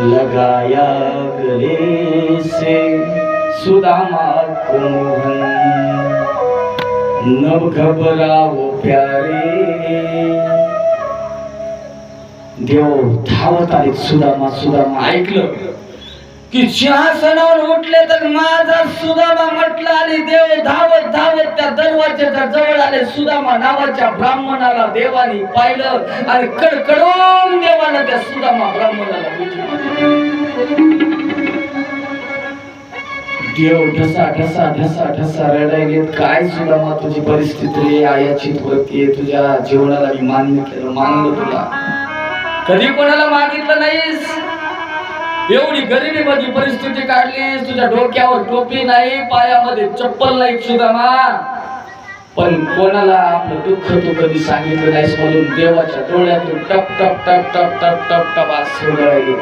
लगाया गले से सुदामा को मोहन नव घबराओ प्यारे। देव धावत आले सुदामा सुदामा ऐकलं की सिंहासनावर उठले तर माझा सुदामा म्हटला आणि देव धावत धावत त्या जवळ आले सुदामा नावाच्या ब्राह्मणाला देवाने पाहिलं आणि कडकडून देवानं त्या सुदामा ब्राह्मणाला विचारलं. देव ढसा ढसा ढसा ढसा घेत काय सुदामा तुझी परिस्थिती आयाची वरती तुझ्या जीवनाला मी मान्य केलं मानलं तुला. कधी कोणाला मागितलं नाहीस? एवढी गरिबी मध्ये परिस्थिती काढली तुझ्या डोक्यावर टोपी नाही पायामध्ये चप्पल नाही सुदामा. पण कोणाला आपलं दुःख तू कधी सांगितलं नाहीस म्हणून देवाच्या डोळ्यातून टप टप टप टप टप टप टप असे गळायले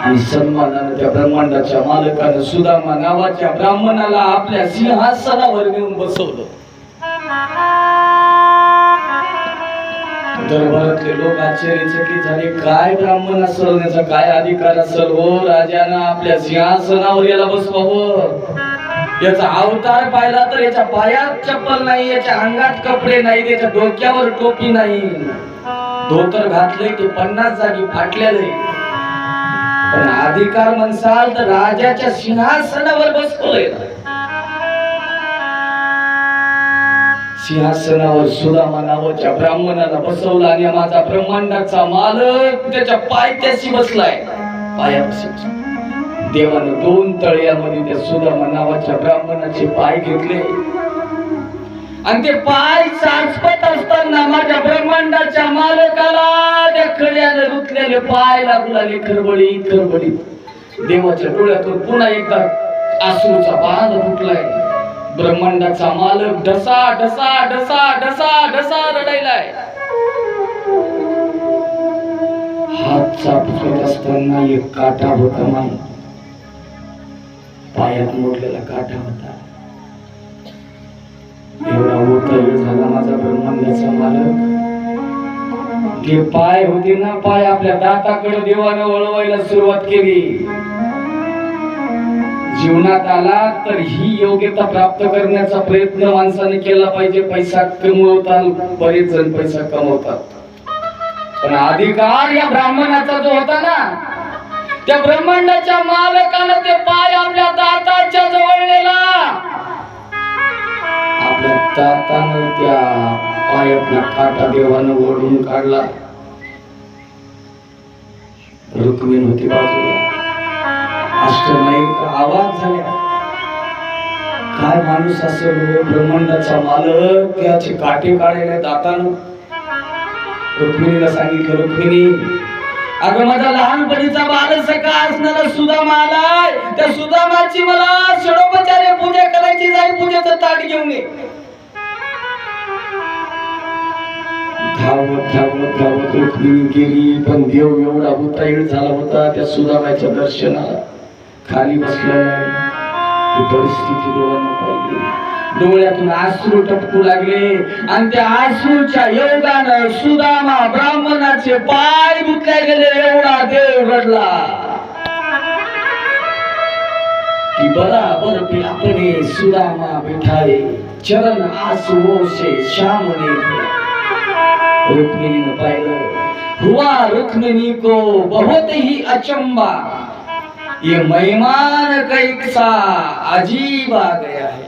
आणि सन्मानानं त्या ब्रह्मांडाच्या मालकानं सुदामा नावाच्या ब्राह्मणाला आपल्या सिंहासनावर नेऊन बसवलं. दरबारातले लोक आश्चर्यचकित झाले काय ब्राह्मण असण्याचा याचा काय अधिकार असेल? हो राजानं आपल्या सिंहासनावर याला बसवावं हो. याचा अवतार पाहिला तर याच्या पायात चप्पल नाही याच्या अंगात कपडे नाही त्याच्या डोक्यावर टोपी नाही. धोतर घातले ते पन्नास जागी फाटलेले पण अधिकार म्हणसाल तर राजाच्या सिंहासनावर बसवलंय सिंहासनावर सुदामा नावाच्या ब्राह्मणाला बसवला आणि माझा ब्रह्मांडाचा मालक त्याच्या पायथ्याशी बसलाय. पायापाशी बसला देवाने दोन तळ्यामध्ये त्या सुदामा नावाच्या ब्राह्मणाचे पाय घेतले. आणि ते पाय चाचपत असताना माझ्या ब्रह्मांडाच्या मालकाला त्या खड्याने रुतलेले पाय लागू लागले खरबडीत खरबडीत देवाच्या डोळ्यातून पुन्हा एकदा आसूचा बांध फुटलाय. ब्रह्मांडाचा मालक ढसा ढसा ढसा ढसा ढसा रडायलाय. हात चापत असताना एक काटा होता माई. पायात मोडलेला काठा होता. एवढा मोठा वेळ झाला माझा ब्रह्मांडाचा मालक. ते पाय होते ना पाय आपल्या दाताकडे देवाने वळवायला सुरुवात केली. जीवनात आला तर ही योग्यता प्राप्त करण्याचा प्रयत्न माणसाने केला पाहिजे. पैसा कमवतात बरेच जण पैसा कमवतात. पण अधिकार या ब्राह्मणाचा जो होता ना त्या ब्रह्मांडाच्या मालकानं ते पाय आपल्या दाताच्या जवळ नेला. आपल्या दातानं त्या पायातला काटा देवानं ओढून काढला. रुक्मिण होती बाजूला. अष्टनाईक आवाज झाल्या काय माणूस असेल हो ब्रह्मांडाचा मालक? त्याचे काटे काढायला दातानं. रुक्मिणीला सांगितलं रुक्मिणी अगं माझा लहानपणीचा बालसखा असणारा सुदामा आलाय त्या सुदामाची मला षडोपचारे पूजा करायची जाईल पूजेचं ताट घेऊन ये. धावत धावत धावत रुक्मिणी गेली पण देव एवढा उताईड झाला होता त्या सुदामाच्या दर्शनाला. खाली बसला ती परिस्थिती डोळ्यांना पाहिली. डोळ्यातून आश्रू टपकू लागले. आणि त्या आश्रूच्या योगानं सुदामा ब्राह्मणाचे पाय गुतल्या गेले. एवढा देव घडला की बराबर पे अपने सुदामा बिठाए चरण आंसुओं से श्याम ने धोया रुक्मिणीनं पाहिलं. हुआ रुक्मिणी को बहुत ही अचंबा. ये मेहमान कैसा अजीब आ गया है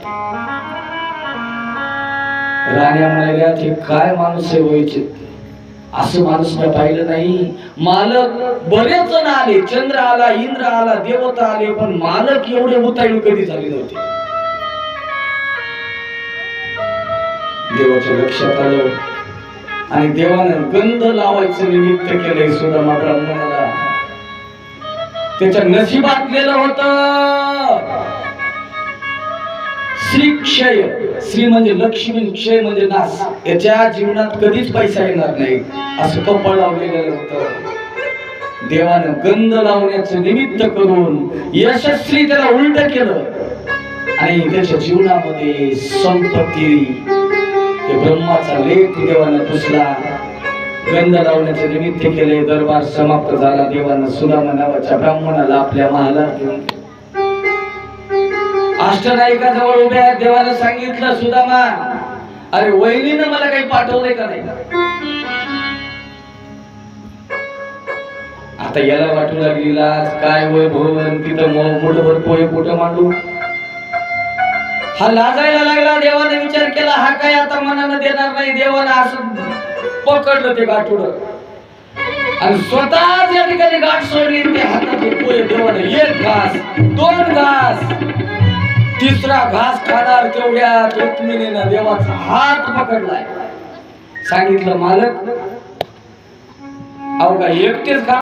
राण्या म्हणाल्या ते काय माणूस आहे व्हायचे असं माणूस मी पाहिलं नाही मालक बरेच जण आले चंद्र आला इंद्र आला देवता आले पण मालक एवढे उताळी कधी झाले नव्हते देवाच्या लक्षात आलं आणि देवानं गंध लावायचं निमित्त केलंय सुदामा ब्राह्मणाला त्याच्या नशिबात गेलं होत. श्री क्षय श्री म्हणजे लक्ष्मी क्षय म्हणजे नाश. याच्या जीवनात कधीच पैसा येणार नाही. असं कपाळ लावलेलं होतं. देवानं गंध लावण्याचं निमित्त करून यशस्वी त्याला उलट केलं. आणि त्याच्या जीवनामध्ये संपत्ती. ते ब्रह्माचा लेख देवानं पुसला. गंध लावण्याचे निमित्त केले. दरबार समाप्त झाला. देवानं सुदामा नावाच्या ब्राह्मणाला आपल्या महालात घेऊन अष्टनायिकाजवळ उभ्या आहेत. देवानं सांगितलं सुदामा अरे वहिनीनं मला काही पाठवलंय का नाही? आता याला वाटू लागली लाज. काय वय भवन? तिथं मो- मुठभर पोहे कुठं मांडू. हा लाजायला लागला. देवाने विचार केला हा काय आता मनानं देणार नाही? देवाला असं पकडलं ते गाठोड. आणि स्वतः या ठिकाणी गाठ सोडली ते हातात पोहे देवाने एक घास दोन घास. तिसरा घास खाणार तेवढ्या रुक्मिणीनं देवाचा हात पकडलाय. सांगितलं मालक अहो का एकटेच खा